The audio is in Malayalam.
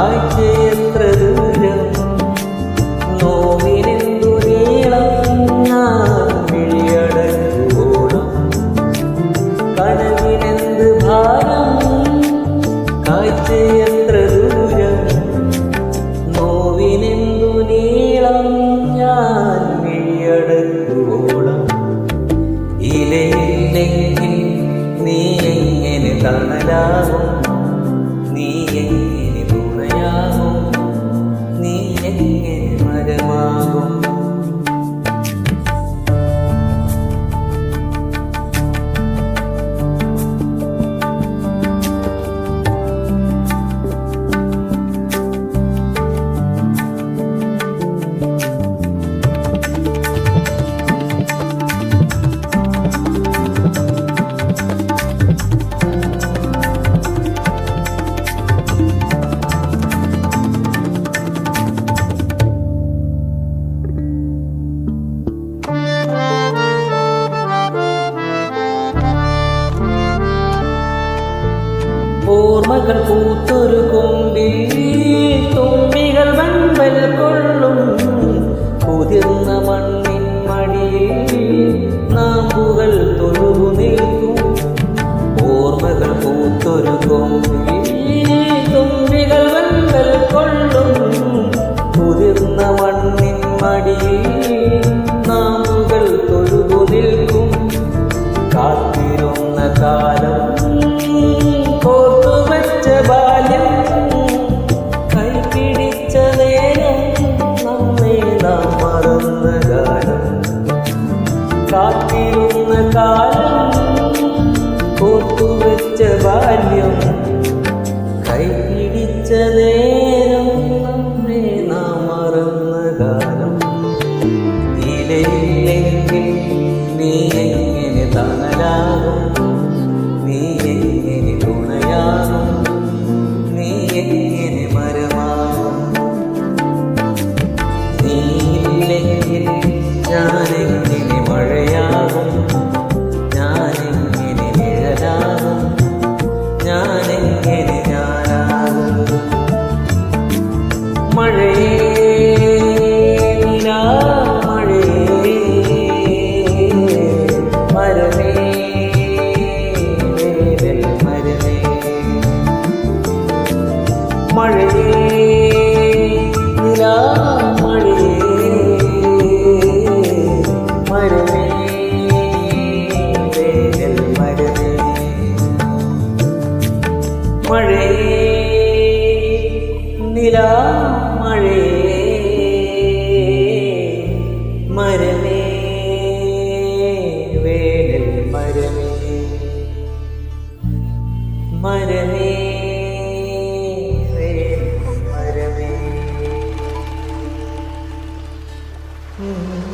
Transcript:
കാഴ്ചയത്ര ദൂരം? നോവിനെന്തു നീളം വിളിയടങ്ങോടും കനവിനെന്ത് ഭാരം കാഴ്ചയത്ര പൂക്കൾ പൂത്തൊരു കൊമ്പിൽ തുമ്പികൾ വൻപൽ കൊള്ളും. കുതിർന്ന മണ്ണിൻ മടിയിൽ നാമ്പുകൾ തൊഴുകു നിൽക്കും. ഓർമ്മകൾ പൂത്തൊരു കൊമ്പിൽ மழையே. Mm-hmm.